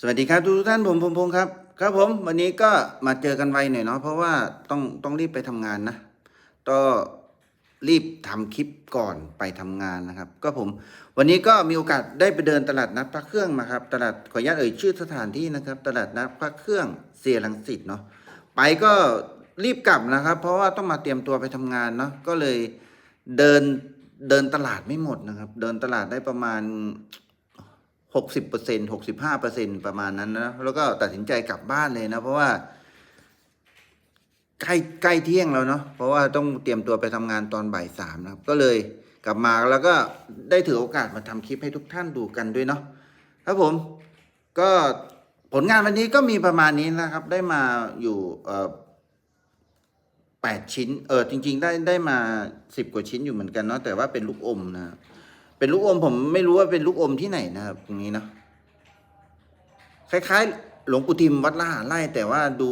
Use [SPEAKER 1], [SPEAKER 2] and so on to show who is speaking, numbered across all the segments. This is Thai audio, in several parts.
[SPEAKER 1] สวัสดีครับทุกท่านผมพงพงศ์ครับครับผมวันนี้ก็มาเจอกันไวหน่อยเนาะเพราะว่าต้องต้องรีบไปทำงานนะก็รีบทำคลิปก่อนไปทำงานนะครับ ก็ผมวันนี้ก็มีโอกาสได้ไปเดินตลาดนัดพระเครื่องมาครับ ตลาดขออนุญาตเอ่ยชื่อสถานที่นะครับ ตลาดนัดพระเครื่องเสียรังสิตเนาะไปก็รีบกลับนะครับ เพราะว่าต้องมาเตรียมตัวไปทำงานเนาะก็เลยเดินเดินตลาดไม่หมดนะครับ เดินตลาดได้ประมาณ หกสิบเปอร์เซ็นหกสิบห้าเปอร์เซ็นประมาณนั้นนะแล้วก็ตัดสินใจกลับบ้านเลยนะ เพราะว่าใกล้ใกล้เที่ยงแล้วเนาะเพราะว่าต้องเตรียมตัวไปทำงานตอนบ่ายสามนะครับ ก็เลยกลับมาแล้วก็ได้ถือโอกาสมาทำคลิปให้ทุกท่านดูกันด้วยเนาะครับผมก็ผลงานวันนี้ก็มีประมาณนี้นะครับ ได้มาอยู่เอ่อแปดชิ้น เออจริง ๆ ได้ได้มาสิบกว่าชิ้นอยู่เหมือนกันเนาะแต่ว่าเป็นลูกอมนะ เป็นลูกอมผมไม่รู้ว่าเป็นลูกอมที่ไหนนะครับ ตรงนี้เนาะคล้ายๆ หลวงปู่ทิมวัดละหาไร่แต่ว่าดู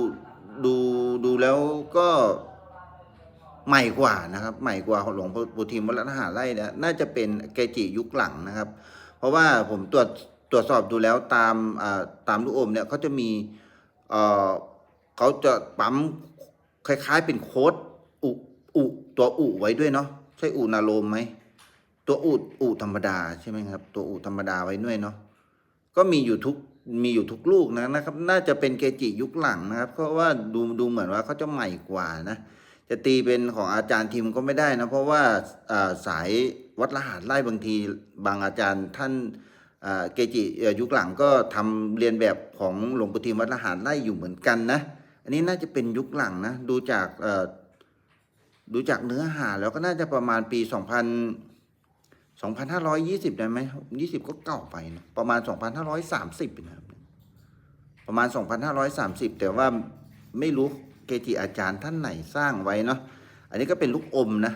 [SPEAKER 1] ดูดูแล้วก็ใหม่กว่านะครับ ใหม่กว่าหลวงปู่ทิมวัดละหาไร่นะน่าจะเป็นเกจิยุคหลังนะครับ เพราะว่าผมตรวจตรวจสอบดูแล้วตามตามลูกอมเนี่ยเขาจะมีเอ่อเขาจะปั๊มคล้าย ๆ เป็นโค้ดอุอุตัวอุไว้ด้วยเนาะใช่อุนาโลมไหม ตัวอูดอูดธรรมดาใช่ไหมครับ ตัวอูดธรรมดาไว้ด้วยเนาะก็มีอยู่ทุกมีอยู่ทุกลูกนะนะครับ น่าจะเป็นเกจิยุคหลังนะครับ เพราะว่าดูดูเหมือนว่าเขาจะใหม่กว่านะ จะตีเป็นของอาจารย์ทิมก็ไม่ได้นะ เพราะว่าสายวัดรหัสไล่บางทีบางอาจารย์ท่านเกจิยุคหลังก็ทำเรียนแบบของหลวงปู่ทิมวัดรหัสไล่อยู่เหมือนกันนะ อันนี้น่าจะเป็นยุคหลังนะ ดูจากดูจากเนื้อหาแล้วก็น่าจะประมาณปีส องพันสองพันห้าร้อยยี่สิบได้ไหมยี่สิบก็เก่าไปนะประมาณสองพันห้าร้อยสามสิบนะครับ ประมาณสองพันห้าร้อยสามสิบแต่ว่าไม่รู้เกจิอาจารย์ท่านไหนสร้างไว้เนาะ อันนี้ก็เป็นลูกอมนะ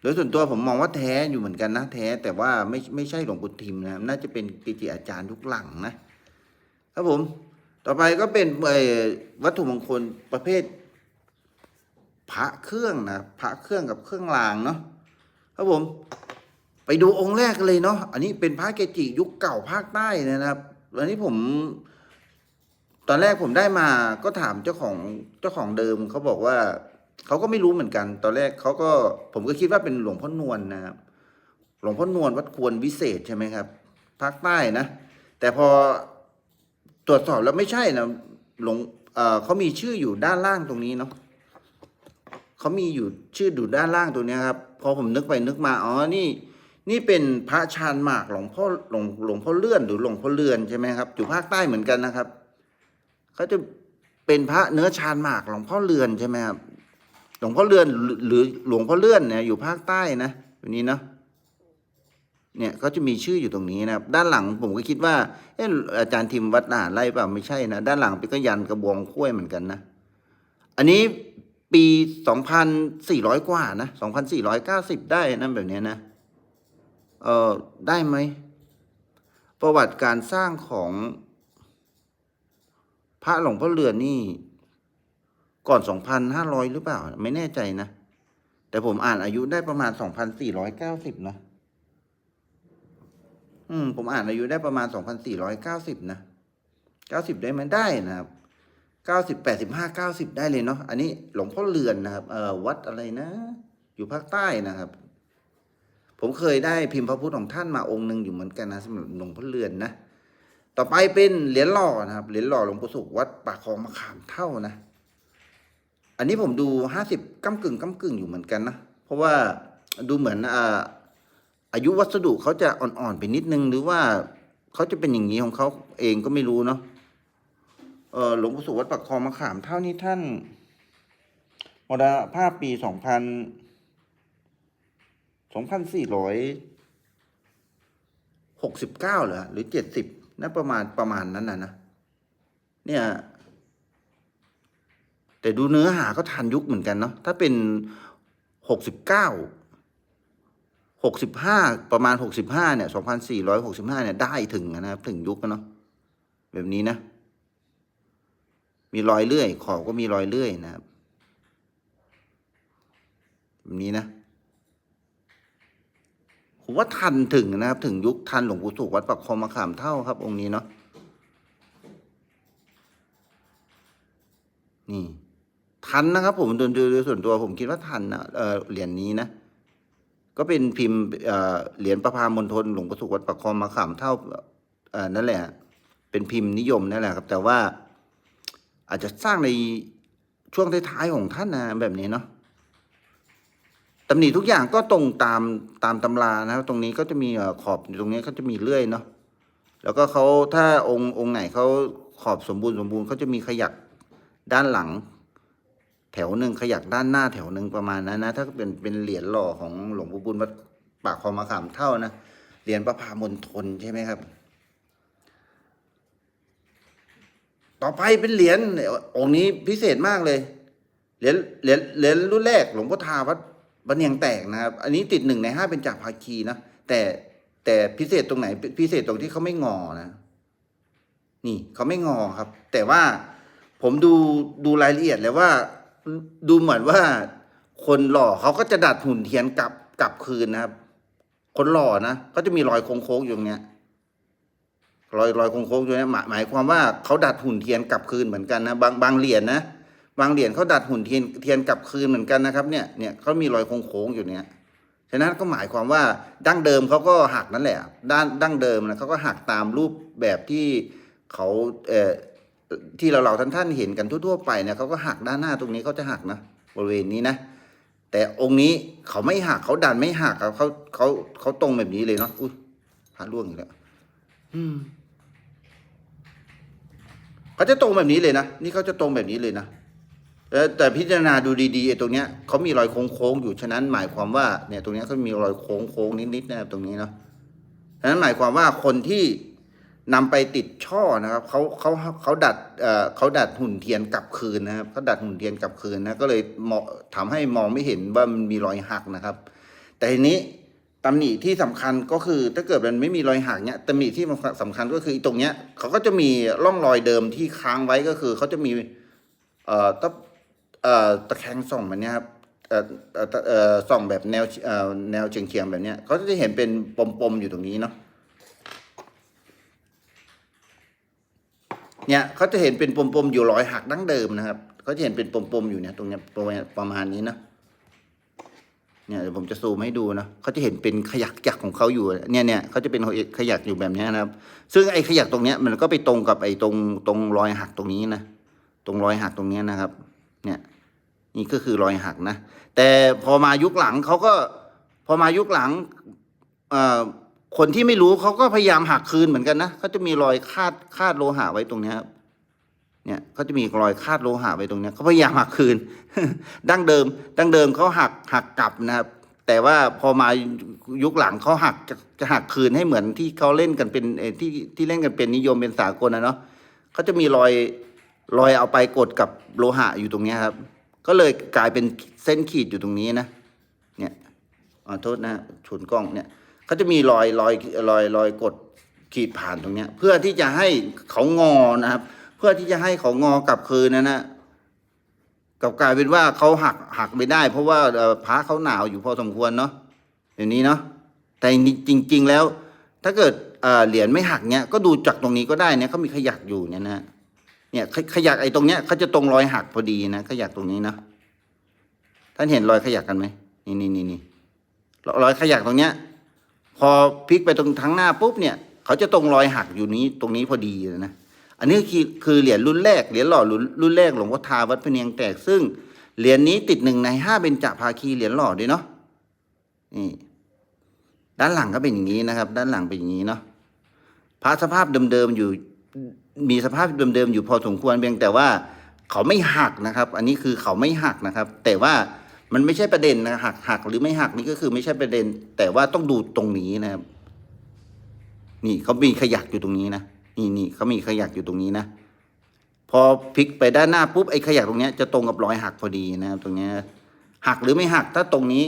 [SPEAKER 1] โดยส่วนตัวผมมองว่าแท้อยู่เหมือนกันนะ แท้แต่ว่าไม่ไม่ใช่หลวงปู่ทิมนะน่าจะเป็นเกจิอาจารย์ยุคหลังนะ ครับผม ต่อไปก็เป็นวัตถุมงคลประเภท พระเครื่องนะ พระเครื่องกับเครื่องรางเนาะ ครับผม ไปดูองค์แรกกันเลยเนาะอันนี้เป็นพระเกจิยุคเก่าภาคใต้นะครับอันนี้ผมตอนแรกผมได้มาก็ถามเจ้าของเจ้าของเดิมเขาบอกว่าเขาก็ไม่รู้เหมือนกัน ตอนแรกเขาก็ผมก็คิดว่าเป็นหลวงพ่อนวลนะครับ หลวงพ่อนวลวัดควรวิเศษใช่ไหมครับภาคใต้นะ แต่พอตรวจสอบแล้วไม่ใช่นะหลวงเเขามีชื่ออยู่ด้านล่างตรงนี้เนาะ เขามีอยู่ชื่ออยู่ด้านล่างตัวนี้ครับ พอผมนึกไปนึกมาอ๋อนี่ นี่เป็นพระชานหมากหลวงพ่อหลวงหลวงพ่อเลื่อนหรือหลวงพ่อเลื่อนใช่ไหมครับอยู่ภาคใต้เหมือนกันนะครับเขาจะเป็นพระเนื้อชานหมากหลวงพ่อเลื่อนใช่ไหมครับหลวงพ่อเลื่อนหรือหลวงพ่อเลื่อนเนี่ยอยู่ภาคใต้นะอยู่นี้เนาะเนี่ยเขาจะมีชื่ออยู่ตรงนี้นะครับ ด้านหลังผมก็คิดว่าเอออาจารย์ทิมวัดนาไล่เปล่าไม่ใช่นะ ด้านหลังเป็นก็ยันกระบองคุ้วยเหมือนกันนะ อันนี้ ปีสองพันสี่ร้อยกว่านะสองพันสี่ร้อยเก้าสิบได้นั่นแบบนี้นะ เออได้ไหม ประวัติการสร้างของ พระหลวงพ่อเรือนนี่ ก่อนสองพันห้าร้อยหรือเปล่า ไม่แน่ใจนะ แต่ผมอ่านอายุได้ประมาณสองพันสี่ร้อยเก้าสิบนะ อืม ผมอ่านอายุได้ประมาณสองพันสี่ร้อยเก้าสิบนะเก้าสิบได้ไหมได้นะครับ เก้าสิบแปดสิบห้าเก้าสิบได้เลยเนาะอันนี้หลวงพ่อเรือนนะครับเอ่อวัดอะไรนะ อยู่ภาคใต้นะครับ ผมเคยได้พิมพ์พระพุทธของท่านมาองค์หนึ่งอยู่เหมือนกันนะสำหรับหลวงพ่อเรือนนะต่อไปเป็นเหรียญหล่อนะครับเหรียญหล่อหลวงปู่สุขวัดปากคลองมะขามเท่านะ อันนี้ผมดูห้าสิบก้ากึ่งก้ากึ่งอยู่เหมือนกันนะเพราะว่าดูเหมือนอ่าอายุวัสดุเขาจะอ่อนๆไปนิดนึงหรือว่าเขาจะเป็นอย่างนี้ของเขาเองก็ไม่รู้เนาะ เออหลวงปู่สุวัดปักคลองมะขามเท่านี้ท่านมรณภาพปีสองพันสองพันสี่ร้อยหกสิบเก้าเหรอหรือเจ็ดสิบนะประมาณประมาณนั้นนะนะเนี่ย แต่ดูเนื้อหาก็ทันยุคเหมือนกันเนาะถ้าเป็นหกสิบเก้าหกสิบห้าประมาณหกสิบห้าเนี่ยสองพันสี่ร้อยหกสิบห้าเนี่ยได้ถึงนะครับถึงยุคแล้วเนาะแบบนี้นะ มีรอยเลื่อย ขอบก็มีรอยเลื่อยนะครับแบบนี้นะผมว่าทันถึงนะครับ ถึงยุคทันหลวงปู่สุขวัดปักคอมมาขามเท่าครับ องค์นี้เนาะนี่ ทันนะครับ ผมโดยดยส่วนตัวผมคิดว่าทันนะเเหรียญนนี้นะก็เป็นพิมพ์เหรียญประพามณฑลหลวงปู่สุขวัดปักคอมมาขามเท่านั่นแหละ เป็นพิมพ์นิยมนั่นแหละครับ แต่ว่า อาจจะสร้างในช่วงท้ายๆของท่านนะแบบนี้เนาะตำหนิทุกอย่างก็ตรงตามตามตำรานะครับ ตรงนี้ก็จะมีขอบตรงนี้ก็จะมีเลื่อยเนาะแล้วก็เขาถ้าองค์องค์ไหนเขาขอบสมบูรณ์สมบูรณ์เขาจะมีขยักด้านหลัง แถวหนึ่งขยักด้านหน้าแถวหนึ่งประมาณนั้นนะ ถ้าเป็นเป็นเหรียญหล่อของหลวงปู่บุญวัดปากคลองมะขามเท่านะเหรียญประพามณฑลใช่ไหมครับ ต่อไปเป็นเหรียญองค์นี้พิเศษมากเลย เหรียญเหรียญเหรียญรุ่นแรกหลวงพ่อทาวัดบันเนียงแตกนะครับ อันนี้ติดหนึ่งในห้าเป็นจากภาคีนะแต่แต่พิเศษตรงไหน พิเศษตรงที่เขาไม่งอนะ นี่เขาไม่งอครับ แต่ว่าผมดูดูรายละเอียดแล้วว่า ดูเหมือนว่า คนหล่อเขาก็จะดัดหุ่นเทียนกลับกลับคืนนะครับ คนหล่อนะก็จะมีรอยโค้งๆอยู่ตรงเนี้ย รอยรอยโค้งๆอยู่เนี่ยหมายหมายความว่าเขาดัดหุ่นเทียนกลับคืนเหมือนกันนะบางบางเหรียญนะบางเหรียญเขาดัดหุ่นเทียนเทียนกลับคืนเหมือนกันนะครับเนี่ยเนี่ยเขามีรอยโค้งๆอยู่เนี่ยฉะนั้นก็หมายความว่าดั้งเดิมเขาก็หักนั่นแหละ ด้านดั้งเดิมนะเขาก็หักตามรูปแบบที่เขาเอ่อที่เราเราท่านท่านเห็นกันทั่วๆไปเนี่ยเขาก็หักด้านหน้าตรงนี้เขาจะหักนะบริเวณนี้นะ แต่องค์นี้เขาไม่หักเขาดันไม่หักเขาเขาเขาตรงแบบนี้เลยเนาะอุ้ยพาล่วงอีกแล้วอืม เขาจะตรงแบบนี้เลยนะ นี่เขาจะตรงแบบนี้เลยนะแต่พิจารณาดูดีๆตรงเนี้ยเขามีรอยโค้งๆอยู่ฉะนั้นหมายความว่าเนี่ยตรงเนี้ยเขามีรอยโค้งๆนิดๆนะครับตรงนี้เนาะฉะนั้นหมายความว่าคนที่นำไปติดช่อนะครับเขาเขาเขาดัดเอ่อเขาดัดหุ่นเทียนกลับคืนนะครับเขาดัดหุ่นเทียนกลับคืนนะก็เลยเหมาะทำให้มองไม่เห็นว่ามันมีรอยหักนะครับ แต่ทีนี้ ตำหนิที่สำคัญก็คือถ้าเกิดมันไม่มีรอยหักเนี้ยตำหนิที่มันสำคัญก็คือตรงเนี้ยเขาก็จะมีร่องรอยเดิมที่ค้างไว้ก็คือเขาจะมีเอ่อตะเอ่อตะแคงส่องแบบเนี้ยครับเอ่อเอ่อส่องแบบแนวเอ่อแนวเฉียงๆแบบเนี้ยเขาจะเห็นเป็นปมๆอยู่ตรงนี้เนาะเนี่ยเขาจะเห็นเป็นปมๆอยู่รอยหักดั้งเดิมนะครับเขาจะเห็นเป็นปมๆอยู่เนี่ยตรงเนี้ยประมาณประมาณนี้นะ เนี่ยเดี๋ยวผมจะซูมให้ดูนะเขาจะเห็นเป็นขยักยักของเขาอยู่เนี่ยเนี่ยเขาจะเป็นขยักอยู่แบบนี้นะครับ ซึ่งไอ้ขยักตรงเนี้ยมันก็ไปตรงกับไอ้ตรงตรงรอยหักตรงนี้นะตรงรอยหักตรงนี้นะครับ เนี่ย นี่ก็คือรอยหักนะแต่พอมายุคหลังเขาก็พอมายุคหลังคนที่ไม่รู้เขาก็พยายามหักคืนเหมือนกันนะเขาจะมีรอยคาดคาดโลหะไว้ตรงนี้ครับ เนี่ยเขาจะมีรอยคาดโลหะไว้ตรงนี้เขาพยายามหักคืน ดั้งเดิม ดั้งเดิมเขาหักหักกลับนะครับ แต่ว่าพอมายุคหลังเขาหักจะจะหักคืนให้เหมือนที่เขาเล่นกันเป็นที่ที่เล่นกันเป็นนิยมเป็นสากลนะเนาะเขาจะมีรอยรอยเอาไปกดกับโลหะอยู่ตรงนี้ครับ ก็เลยกลายเป็นเส้นขีดอยู่ตรงนี้นะ เนี่ยขอโทษนะชนกล้องเนี่ยเขาจะมีรอยรอยรอยรอยกดขีดผ่านตรงนี้เพื่อที่จะให้เขางอนะครับ พื่อที่จะให้เขางอกลับคืนนะนะกับกลายเป็นว่าเขาหักหักไม่ได้ เพราะว่าพระเขาหนาวอยู่พอสมควรเนาะเดี๋ยวนี้เนาะแต่จริง ๆ แล้ว ถ้าเกิดเหรียญไม่หักเนี้ยก็ดูจากตรงนี้ก็ได้เนี่ยเขามีขยักอยู่เนี่ยนะเนี่ยขขยักไอ้ตรงเนี้ยเขาจะตรงรอยหักพอดีนะขยักตรงนี้นะท่านเห็นรอยขยักกันไหมนี่นี่นี่นี่รอยขยักตรงเนี้ย พอพลิกไปตรงทั้งหน้าปุ๊บเนี่ย เขาจะตรงรอยหักอยู่นี้ตรงนี้พอดีเลยนะ อันนี้คือคือเหรียญรุ่นแรกเหรียญหล่อรุ่นรุ่นแรกหลวงพ่อทาวัดพเนียงแตกซึ่งเหรียญนี้ติดหนึ่งในห้าเป็นจ่าภาคีเหรียญหล่อด้วยเนาะนี่ด้านหลังก็เป็นอย่างนี้นะครับ ด้านหลังเป็นอย่างนี้เนาะพระสภาพเดิมๆอยู่ มีสภาพเดิมๆอยู่พอสมควรเพียงแต่ว่าเขาไม่หักนะครับ อันนี้คือเขาไม่หักนะครับ แต่ว่ามันไม่ใช่ประเด็นนะหักหักหรือไม่หักนี่ก็คือไม่ใช่ประเด็น แต่ว่าต้องดูตรงนี้นะครับ นี่เขามีขยักอยู่ตรงนี้นะ นี่นี่เขามีขยักอยู่ตรงนี้นะ พอพลิกไปด้านหน้าปุ๊บไอ้ขยักตรงเนี้ยจะตรงกับรอยหักพอดีนะครับตรงเนี้ยหักหรือไม่หักถ้าตรงนี้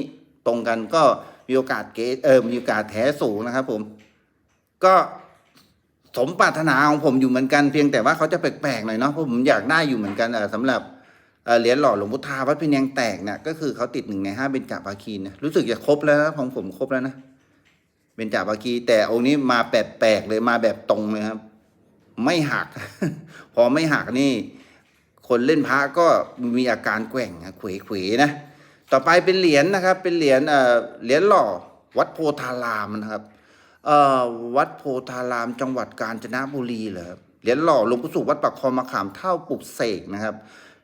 [SPEAKER 1] ตรงกันก็มีโอกาสเกตเออมีโอกาสแท้สูงนะครับ ผม ก็สมปรารถนาของผมอยู่เหมือนกันเพียงแต่ว่าเขาจะแปลกๆหน่อยเนาะเพราะผมอยากได้อยู่เหมือนกันเออสำหรับเหรียญหล่อหลวงพุทธาวัดพิเนียงแตกเนี่ยก็คือเขาติดหนึ่งในห้าเป็นจ่าภาคีนะรู้สึกจะครบแล้วนะของผมครบแล้วนะเป็นจ่าภาคีแต่องค์นี้มาแปลกๆเลยมาแบบตรงเลยครับ ไม่หัก พอไม่หักนี่ คนเล่นพระก็มีอาการแกว่งนะเขวๆนะ ต่อไปเป็นเหรียญนะครับ เป็นเหรียญเอ่อเหรียญหล่อวัดโพธารามนะครับเอ่อวัดโพธารามจังหวัดกาญจนบุรีเหรอเหรียญหล่อหลวงปู่สุวัดปักคอมะขามเท่าปุกเสกนะครับ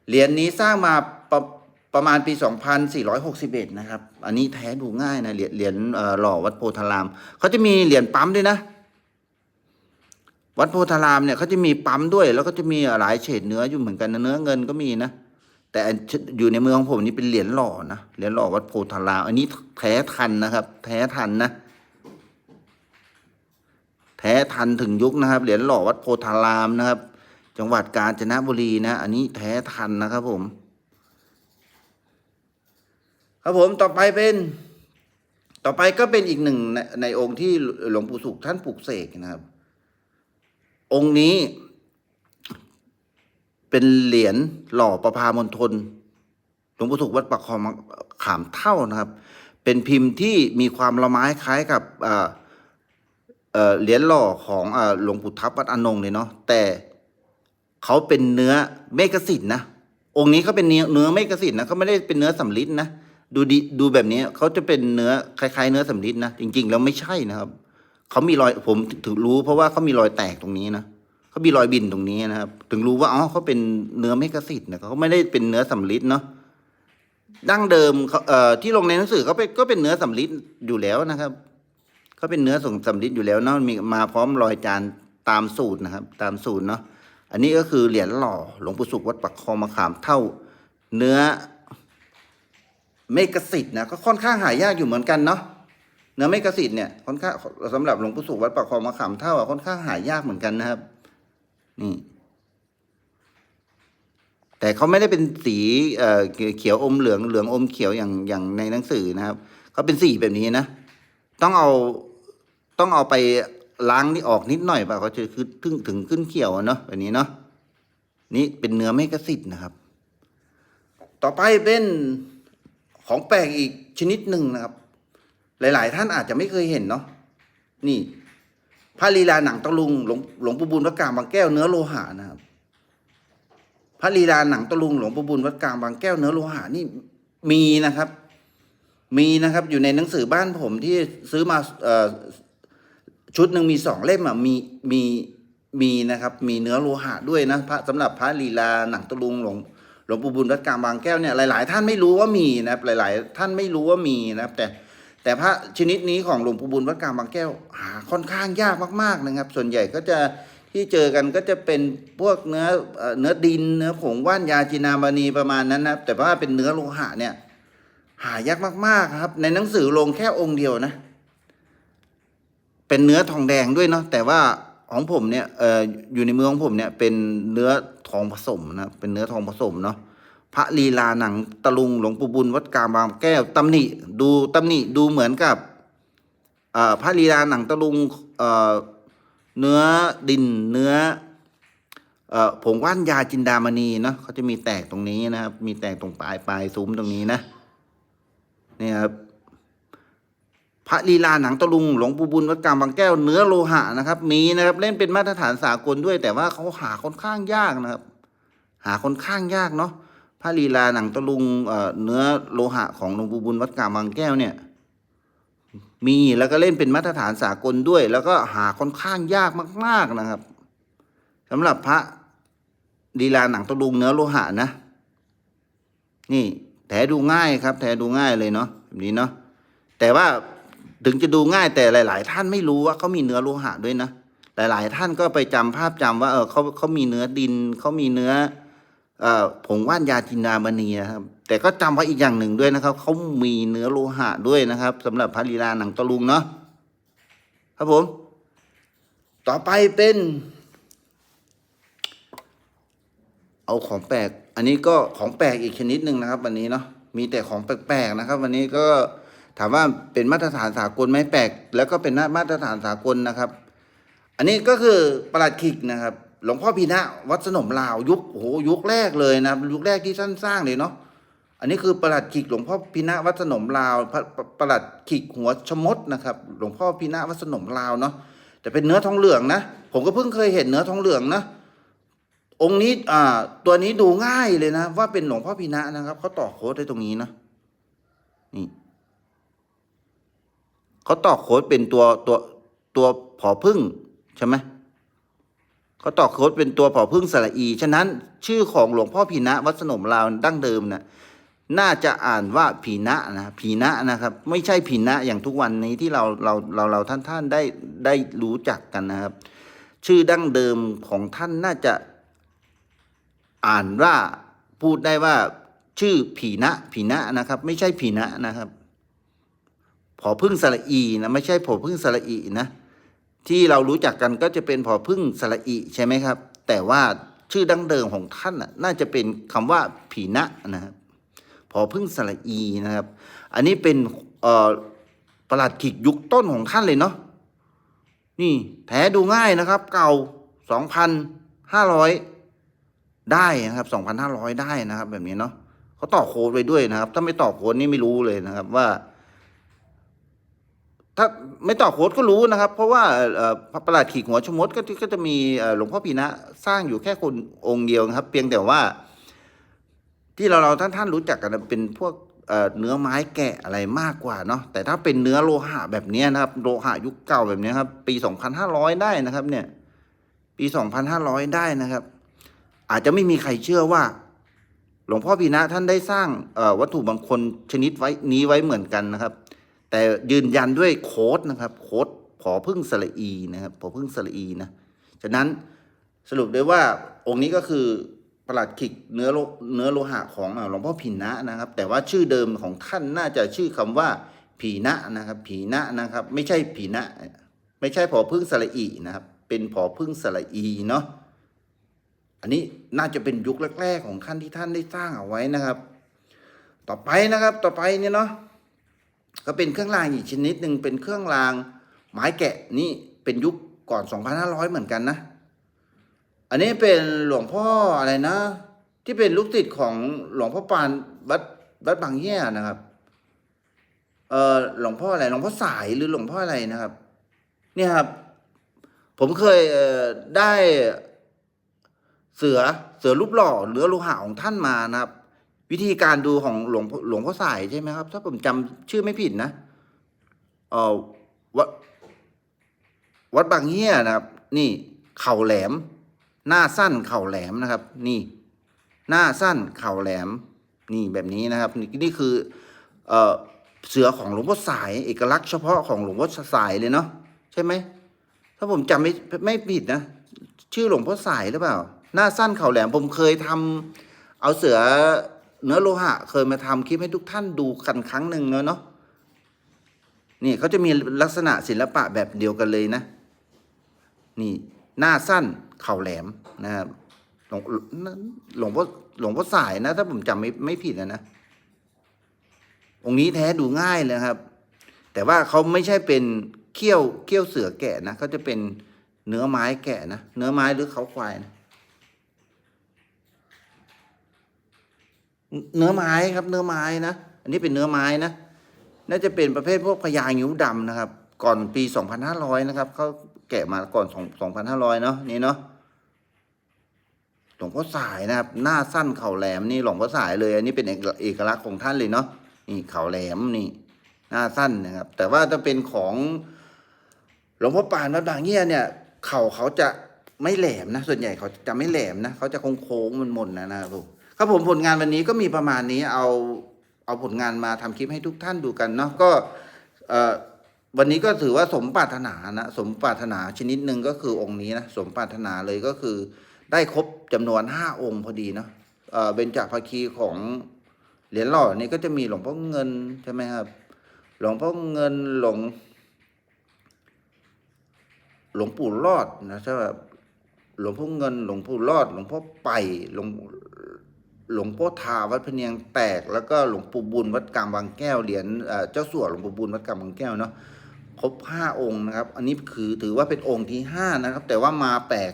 [SPEAKER 1] เหรียญนี้สร้างมาประประมาณปี 2461 นะครับ อันนี้แท้ดูง่ายนะ เหรียญเหรียญเอ่อหล่อวัดโพธาราม เขาจะมีเหรียญปั๊มด้วยนะ วัดโพธารามเนี่ยเขาจะมีปั๊มด้วย แล้วก็จะมีหลายเฉดเนื้ออยู่เหมือนกันนะเนื้อเงินก็มีนะแต่อยู่ในเมืองผมนี่เป็นเหรียญหล่อนะเหรียญหล่อวัดโพธารามอันนี้แท้ทันนะครับ แท้ทันนะแท้ทันถึงยุคนะครับ เหรียญหล่อวัดโพธารามนะครับ จังหวัดกาญจนบุรีนะ อันนี้แท้ทันนะครับผม ครับผมต่อไปเป็น ต่อไปก็เป็นอีกหนึ่งในในองค์ที่หลวงปู่สุขท่านปลุกเสกนะครับ องค์นี้ เป็นเหรียญหล่อประพามณฑลหลวงปู่สุขวัดปักคลองมขามเท่านะครับ เป็นพิมพ์ที่มีความละไม้คล้ายกับเหรียญหล่อของหลวงปู่ทับวัดอนงเลยเนาะแต่เขาเป็นเนื้อเมกสิทธิ์นะองค์นี้เขาเป็นเนื้อเนื้อเมกสิทธิ์นะเขาไม่ได้เป็นเนื้อสำลิดนะดูดีดูแบบนี้เขาจะเป็นเนื้อคล้ายๆ เนื้อสำลิดนะจริง ๆ แล้วไม่ใช่นะครับ เขามีรอยผมถึงรู้เพราะว่าเขามีรอยแตกตรงนี้นะเขามีรอยบินตรงนี้นะครับ ถึงรู้ว่าอ๋อเขาเป็นเนื้อเมกะสิทธิ์นะเขาไม่ได้เป็นเนื้อสำลิดเนาะดั้งเดิมเขาเอ่อที่ลงในหนังสือเขาเป็นก็เป็นเนื้อสำลิดอยู่แล้วนะครับเขาเป็นเนื้อส่งสำลิดอยู่แล้วเนาะมีมาพร้อมรอยจานตามสูตรนะครับ ตามสูตรเนาะอันนี้ก็คือเหรียญหล่อหลวงปู่สุขวัดปักคอมะขามเท่า เนื้อเมกะสิทธิ์นะก็ค่อนข้างหายากอยู่เหมือนกันเนาะ นื้อเมกะสิทธิ์เนี่ยค่อนข้างสำหรับหลวงปู่สุวัดปักคลองมะขามเท่าอะค่อนข้างหายากเหมือนกันนะครับ นี่ แต่เขาไม่ได้เป็นสีเอ่อเขียวอมเหลืองเหลืองอมเขียวอย่างอย่างในหนังสือนะครับเขาเป็นสีแบบนี้นะต้องเอาต้องเอาไปล้างนี่ออกนิดหน่อยป่ะเขาจะคือถึงถึงขึ้นเขียวเนาะแบบนี้เนาะนี่เป็นเนื้อเมกะสิทธิ์นะครับ ต่อไปเป็นของแปลกอีกชนิดหนึ่งนะครับ หลาย ๆ ท่านอาจจะไม่เคยเห็นเนาะนี่พระลีลาหนังตะลุงหลวงหลวงปู่บุญวัดกลางบางแก้วเนื้อโลหะนะครับพระลีลาหนังตะลุงหลวงปู่บุญวัดกลางบางแก้วเนื้อโลหะนี่มีนะครับ มีนะครับอยู่ในหนังสือบ้านผมที่ซื้อมาอชุดหนึ่งมีสองเล่มอะมีมีมีนะครับ มีเนื้อโลหะด้วยนะพระสำหรับพระลีลาหนังตะลุงหลวงหลวงปู่บุญวัดกลางบางแก้วเนี่ยหลาย ๆ ท่านไม่รู้ว่ามีนะครับหลาย ๆ ท่านไม่รู้ว่ามีนะครับแต่ แต่พระชนิดนี้ของหลวงปู่บุญวัดกลางบางแก้วหาค่อนข้างยากมากๆนะครับ ส่วนใหญ่ก็จะที่เจอกันก็จะเป็นพวกเนื้อเนื้อดินเนื้อผงว่านยาจินามณีประมาณนั้นนะครับแต่ว่าเป็นเนื้อโลหะเนี่ยหายากมากๆครับ ในหนังสือลงแค่องค์เดียวนะ เป็นเนื้อทองแดงด้วยเนาะแต่ว่าของผมเนี่ยอออยู่ในมือของผมเนี่ยเป็นเนื้อทองผสมนะเป็นเนื้อทองผสมเนาะ พระลีลาหนังตะลุงหลวงปู่บุญวัดกลางบางแก้วตำหนิดูตำหนิดูเหมือนกับพระลีลาหนังตะลุงเเนื้อดินเนื้ออผงว่านยาจินดามณีเนาะเขาจะมีแตกตรงนี้นะครับ มีแตกตรงปลายปลายซุ้มตรงนี้นะนี่ครับพระลีลาหนังตะลุงหลวงปู่บุญวัดกลางบางแก้วเนื้อโลหะนะครับ มีนะครับเล่นเป็นมาตรฐานสากลด้วย แต่ว่าเขาหาค่อนข้างยากนะครับ หาค่อนข้างยากเนาะ พระลีลาหนังตะลุงเนื้อโลหะของหลวงปู่บุญวัดกาบางแก้วเนี่ย มีแล้วก็เล่นเป็นมาตรฐานสากลด้วย แล้วก็หาค่อนข้างยากมาก ๆนะครับสำหรับพระลีลาหนังตะลุงเนื้อโลหะนะ นี่แถดูง่ายครับ แถดูง่ายเลยเนาะแบบนี้เนาะแต่ว่าถึงจะดูง่ายแต่หลาย ๆ ท่านไม่รู้ว่าเขามีเนื้อโลหะด้วยนะหลาย ๆ ท่านก็ไปจำภาพจำว่าเออเขาเขามีเนื้อดินเขามีเนื้อ ผงว่านยาจินดามณีนะครับ แต่ก็จำไว้อีกอย่างหนึ่งด้วยนะครับเขามีเนื้อโลหะด้วยนะครับสำหรับพระลีลาหนังตะลุงเนาะครับผม ต่อไปเป็น เอาของแปลก อันนี้ก็ของแปลกอีกชนิดหนึ่งนะครับวันนี้เนาะมีแต่ของแปลกๆนะครับ วันนี้ก็ถามว่าเป็นมาตรฐานสากลไหมแปลก แล้วก็เป็นมาตรฐานสากลนะครับ อันนี้ก็คือประหลัดขิกนะครับ หลวงพ่อพีนะวัดสนมลาวยุคโอ้โหยุคแรกเลยนะยุคแรกที่ท่านสร้างเลยเนาะอันนี้คือประหลัดขิกหลวงพ่อพีนะวัดสนมลาวประหลัดขิกหัวชมดนะครับ หลวงพ่อพีนะวัดสนมลาวเนาะแต่เป็นเนื้อทองเหลืองนะ ผมก็เพิ่งเคยเห็นเนื้อทองเหลืองนะองค์นี้อ่าตัวนี้ดูง่ายเลยนะ ว่าเป็นหลวงพ่อพีนะนะครับเขาต่อโค้ดไว้ตรงนี้นะนี่เขาต่อโค้ดเป็นตัวตัวตัวผอพึ่งใช่ไหม เขาต่อโค้ดเป็นตัวผอพึ่งสระอี ฉะนั้นชื่อของหลวงพ่อพีนะวัดสนมลาวดั้งเดิมนะ่ะน่าจะอ่านว่าผีนะนะผีนะนะครับ ไม่ใช่ผีนะอย่างทุกวันนี้ที่เราเราเราเราท่านท่านได้ได้รู้จักกันนะครับ ชื่อดั้งเดิมของท่านน่าจะอ่านว่าพูดได้ว่าชื่อผีนะผีนะนะครับ ไม่ใช่ผีนะนะครับผอพึ่งสระอีนะไม่ใช่ผอพึ่งสระอีนะ ที่เรารู้จักกันก็จะเป็นผอพึ่งสระอีใช่ไหมครับ แต่ว่าชื่อดั้งเดิมของท่านน่าจะเป็นคำว่าผีนะนะครับผอพึ่งสระอีนะครับ อันนี้เป็นประหลัดขิกยุคต้นของท่านเลยเนาะนี่แท้ดูง่ายนะครับ เก่าสองพันห้าร้อยได้นะครับสองพันห้าร้อยได้นะครับ แบบนี้เนาะเขาต่อโค้ดไว้ด้วยนะครับ ถ้าไม่ต่อโค้ดนี่ไม่รู้เลยนะครับว่า ถ้าไม่ต่อโค้ดก็รู้นะครับ เพราะว่าประหลัดขีกหัวชมดก็ก็จะมีหลวงพ่อพีนะสร้างอยู่แค่คนองค์เดียวนะครับ เพียงแต่ว่า ที่เราเราท่านท่านรู้จักกันเป็นพวกเนื้อไม้แกะอะไรมากกว่าเนาะแต่ถ้าเป็นเนื้อโลหะแบบนี้นะครับ โลหะยุคเก่าแบบนี้ครับ ปี 2500 ได้นะครับ เนี่ย ปี 2500 ได้นะครับ อาจจะไม่มีใครเชื่อว่า หลวงพ่อพีนะท่านได้สร้างวัตถุบางคนชนิดไว้นี้ไว้เหมือนกันนะครับ แต่ยืนยันด้วยโค้ดนะครับ โค้ดผอพึ่งสระอีนะครับผอพึ่งสระอีนะฉะนั้นสรุปได้ว่าองค์นี้ก็คือประหลัดขิกเนื้อโลเนื้อโลหะของหลวงพ่อผินนะนะครับ แต่ว่าชื่อเดิมของท่านน่าจะชื่อคำว่าผีนะนะครับ ผีนะนะครับ ไม่ใช่ผีนะ ไม่ใช่ผอพึ่งสระอีนะครับ เป็นผอพึ่งสระอีเนาะอันนี้น่าจะเป็นยุคแรก ๆ ของท่านที่ท่านได้สร้างเอาไว้นะครับ ต่อไปนะครับ ต่อไปเนี่ยเนาะ ก็เป็นเครื่องรางอีกชนิดหนึ่งเป็นเครื่องรางไม้แกะนี่เป็นยุคก่อน 2,500 เหมือนกันนะ อันนี้เป็นหลวงพ่ออะไรนะ ที่เป็นลูกศิษย์ของหลวงพ่อปานวัดวัดบางแย่นะครับ เออหลวงพ่ออะไรหลวงพ่อสายหรือหลวงพ่ออะไรนะครับ เนี่ยครับ ผมเคยเออได้เสือเสือรูปหล่อเนื้อโลหะของท่านมานะครับ วิธีการดูของหลวงหลวงพ่อสายใช่ไหมครับ ถ้าผมจำชื่อไม่ผิดนะเออวัดวัดบางเฮียนะครับ นี่เข่าแหลม หน้าสั้นเข่าแหลมนะครับ นี่ หน้าสั้นเข่าแหลม นี่แบบนี้นะครับนี่นี่คือเออเสือของหลวงพ่อสาย เอกลักษณ์เฉพาะของหลวงพ่อสายเลยเนาะใช่ไหมถ้าผมจำไม่ไม่ผิดนะชื่อหลวงพ่อสายหรือเปล่า หน้าสั้นเข่าแหลมผมเคยทำเอาเสือ เนื้อโลหะเคยมาทำคลิปให้ทุกท่านดูกันครั้งหนึ่งแล้วเนาะนี่เขาจะมีลักษณะศิลปะแบบเดียวกันเลยนะ นี่หน้าสั้นเข่าแหลมนะครับหลวงหลวงพ่อหลวงพ่อสายนะ ถ้าผมจำไม่ไม่ผิดนะนะองค์นี้แท้ดูง่ายเลยครับ แต่ว่าเขาไม่ใช่เป็นเขี้ยวเขี้ยวเสือแกะนะเขาจะเป็นเนื้อไม้แกะนะเนื้อไม้หรือเขาควายนะ เนื้อไม้ครับ เนื้อไม้นะ อันนี้เป็นเนื้อไม้นะ น่าจะเป็นประเภทพวกพญางิ้วดำนะครับ ก่อนปีสองพันห้าร้อยนะครับเขาแกะมาก่อนสองสองพันห้าร้อยเนาะนี่เนาะหลวงพ่อสายนะครับ หน้าสั้นเข่าแหลมนี่หลวงพ่อสายเลย อันนี้เป็นเอกเอกลักษณ์ของท่านเลยเนาะนี่เข่าแหลมนี่ หน้าสั้นนะครับ แต่ว่าถ้าเป็นของหลวงพ่อปานวัดบางเงี้ยเนี่ย เข่าเขาจะไม่แหลมนะ ส่วนใหญ่เขาจะไม่แหลมนะเขาจะโค้งๆมนๆนะนะครับผม ครับผมผลงานวันนี้ก็มีประมาณนี้เอาเอาผลงานมาทำคลิปให้ทุกท่านดูกันเนาะก็เอ่อวันนี้ก็ถือว่าสมปรารถนานะสมปรารถนาชนิดหนึ่งก็คือองค์นี้นะสมปรารถนาเลยก็คือ ได้ครบจำนวนห้าองค์พอดีเนาะเอ่อเบญจภาคีของเหรียญหล่อนี่ก็จะมีหลวงพ่อเงินใช่ไหมครับ หลวงพ่อเงินหลวงหลวงปู่รอดนะใช่ไหมหลวงพ่อเงิน หลวงปู่รอด หลวงพ่อไปหลวง หลวงพ่อทาวัดพเนียงแตก แล้วก็หลวงปู่บุญวัดกางบางแก้วเหรียญเจ้าสัวหลวงปู่บุญวัดกางบางแก้วเนาะครบห้าองค์นะครับ อันนี้คือถือว่าเป็นองค์ที่ห้านะครับ แต่ว่ามาแปลก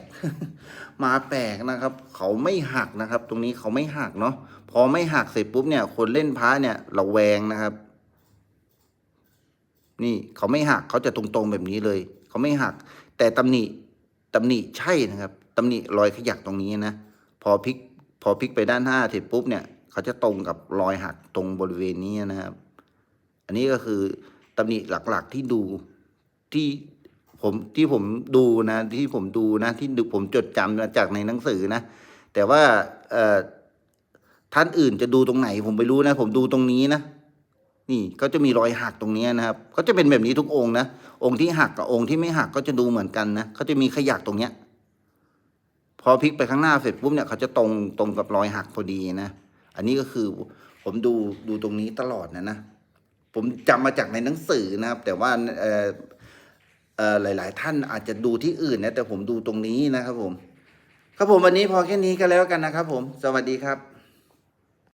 [SPEAKER 1] มาแปลกนะครับ เขาไม่หักนะครับ ตรงนี้เขาไม่หักเนาะพอไม่หักเสร็จปุ๊บเนี่ย คนเล่นพระเนี่ยระแวงนะครับ นี่เขาไม่หักเขาจะตรงๆแบบนี้เลย เขาไม่หัก แต่ตำหนิตำหนิใช่นะครับตำหนิรอยขยักตรงนี้นะพอพลิก อพลิกไปด้านห้าเสร็จปุ๊บเนี่ย เขาจะตรงกับรอยหักตรงบริเวณนี้นะครับ อันนี้ก็คือตำหนิหลักๆที่ดูที่ผมที่ผมดูนะที่ผมดูนะที่ผมจดจำมาจากในหนังสือนะ แต่ว่าท่านอื่นจะดูตรงไหน ผมไม่รู้นะ ผมดูตรงนี้นะนี่ก็จะมีรอยหักตรงนี้นะครับ ก็จะเป็นแบบนี้ทุกองค์นะองค์ที่หักกับองค์ที่ไม่หักก็จะดูเหมือนกันนะเขาจะมีขยักตรงเนี้ย อพลิกไปข้างหน้าเสร็จปุ๊บเนี่ยเขาจะตรงตรงกับรอยหักพอดีนะ อันนี้ก็คือผมดูดูตรงนี้ตลอดนะนะผมจำมาจากในหนังสือนะครับ แต่ว่าเอ่อเอ่อหลาย ๆ ท่านอาจจะดูที่อื่นนะแต่ผมดูตรงนี้นะครับผม ครับผมวันนี้พอแค่นี้ก็แล้วกันนะครับผม สวัสดีครับ